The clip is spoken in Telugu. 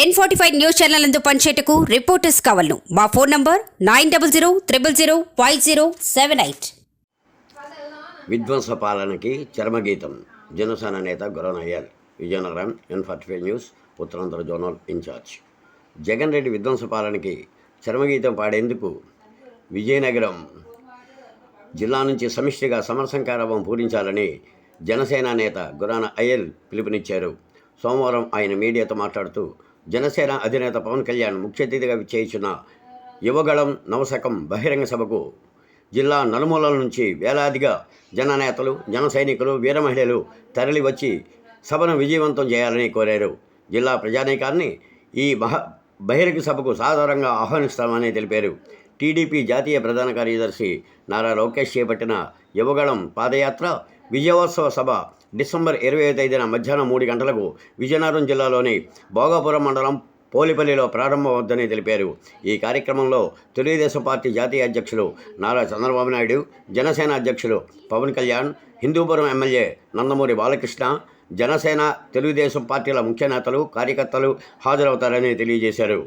N forty five news channel నందు పనిచేటకు రిపోర్టర్స్ కావాలను. మా phone number nine double zero triple zero five zero seven eight విధ్వంస పాలనకి చరమగీతం. జనసేన నేత Guranayyar Vizianagaram N forty five news Uttarandhra zonal incharge. Jagan Reddy విధ్వంస పాలనకి చరమగీతం పాడేందుకు విజయనగరం జిల్లా నుంచి సమిష్టిగా సమరసంకారవం పూరించాలని జనసేన నేత గురాన అయ్యల్ పిలుపునిచ్చారు. సోమవారం ఆయన మీడియాతో మాట్లాడుతూ జనసేన అధినేత పవన్ కళ్యాణ్ ముఖ్య అతిథిగా విచ్చేసిన యువగళం నవశకం బహిరంగ సభకు జిల్లా నలుమూలల నుంచి వేలాదిగా జననేతలు జన సైనికులు వీర మహిళలు తరలి వచ్చి సభను విజయవంతం చేయాలని కోరారు. జిల్లా ప్రజానీకాన్ని ఈ మహ బహిరంగ సభకు సాధారణంగా ఆహ్వానిస్తామని తెలిపారు. టీడీపీ జాతీయ ప్రధాన కార్యదర్శి నారా లోకేష్ చేపట్టిన యువగళం పాదయాత్ర విజయోత్సవ సభ డిసెంబర్ ఇరవై తేదీన మధ్యాహ్నం మూడు గంటలకు విజయనగరం జిల్లాలోని భోగాపురం మండలం పోలిపల్లిలో ప్రారంభమవుద్దని తెలిపారు. ఈ కార్యక్రమంలో తెలుగుదేశం పార్టీ జాతీయ అధ్యక్షులు నారా చంద్రబాబు నాయుడు జనసేన అధ్యక్షులు పవన్ కళ్యాణ్ హిందూపురం ఎమ్మెల్యే నందమూరి బాలకృష్ణ జనసేన తెలుగుదేశం పార్టీల ముఖ్య నేతలు కార్యకర్తలు హాజరవుతారని తెలియజేశారు.